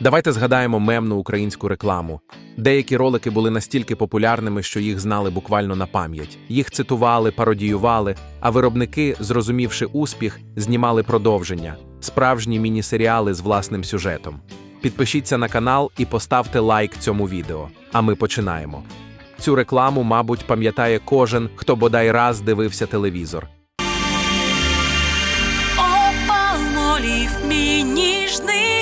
Давайте згадаємо мемну українську рекламу. Деякі ролики були настільки популярними, що їх знали буквально на пам'ять. Їх цитували, пародіювали, а виробники, зрозумівши успіх, знімали продовження справжні міні-серіали з власним сюжетом. Підпишіться на канал і поставте лайк цьому відео. А ми починаємо. Цю рекламу, мабуть, пам'ятає кожен, хто бодай раз дивився телевізор. Опалмолів мій ніжний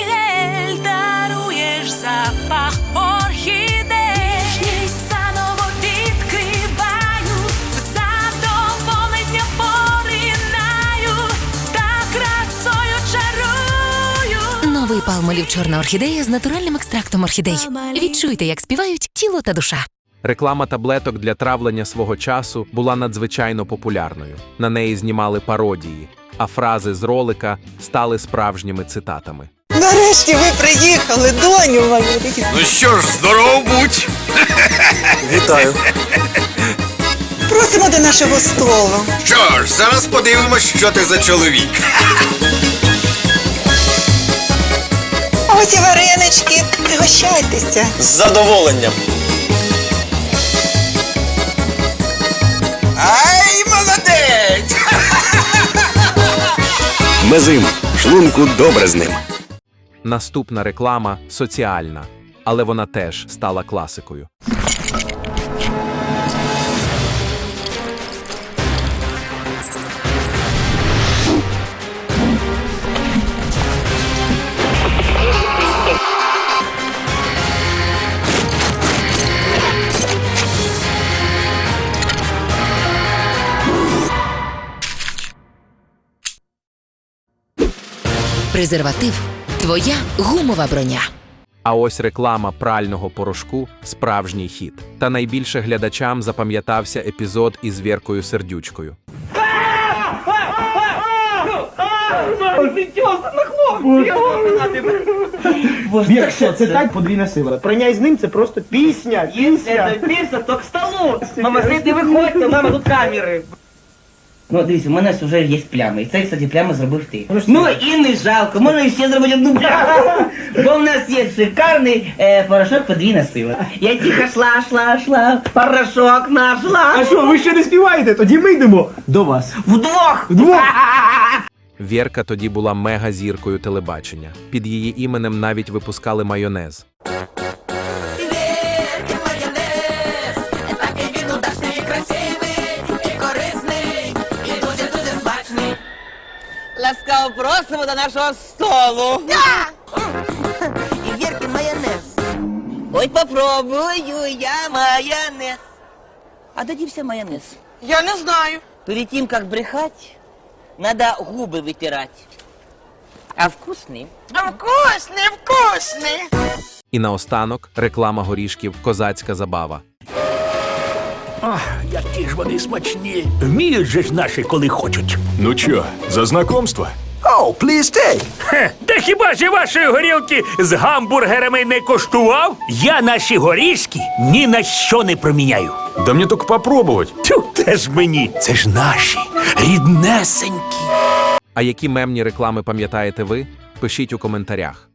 Новий палмолів чорна орхідея з натуральним екстрактом орхідей. Відчуйте, як співають тіло та душа. Реклама таблеток для травлення свого часу була надзвичайно популярною. На неї знімали пародії, а фрази з ролика стали справжніми цитатами. Нарешті ви приїхали, доню мою. Ну що ж, здоров будь! Вітаю. Просимо до нашого столу. Що ж, зараз подивимось, що ти за чоловік. Ось і варенички. Пригощайтеся. З задоволенням. Ай, молодець! Мезим. Шлунку добре з ним. Наступна реклама соціальна, але вона теж стала класикою. Презерватив твоя гумова броня. А ось реклама прального порошку справжній хіт. Та найбільше глядачам запам'ятався епізод із Віркою Сердючкою. Вір, що це так подвійна сила. Прийняй з ним це просто пісня. Пісня. Это пицца, то к столу. Мама не виходьте, мама, тут камери. Ну, дивіться, у мене вже є плями. І це, кстати, плями зробив ти. Ну і не жалко, можна ще зробити одну пляму. Бо в нас є шикарний е, порошок подвійна сила. Я тихо шла, шла, шла, порошок нашла. А що, ви ще не співаєте? Тоді ми йдемо до вас. Вдвох! Вдвох. Вірка тоді була мега-зіркою телебачення. Під її іменем навіть випускали майонез. Ласкаво просимо до нашого столу. І вірки майонез. Ой, попробую я майонез. А де дівся майонез? Я не знаю. Перед тем, как брехать, надо губы вытирать. А вкусный? Вкусний, вкусний. І наостанок реклама горішків Козацька забава. Які ж вони смачні. Вміють же ж наші, коли хочуть. Ну чо, за знакомство? Оу, please stay. Хе, та хіба ж я вашої горілки з гамбургерами не коштував? Я наші горішки ні на що не проміняю. Да мне только попробовать. Тю, теж мені. Це ж наші, ріднесенькі. А які мемні реклами пам'ятаєте ви? Пишіть у коментарях.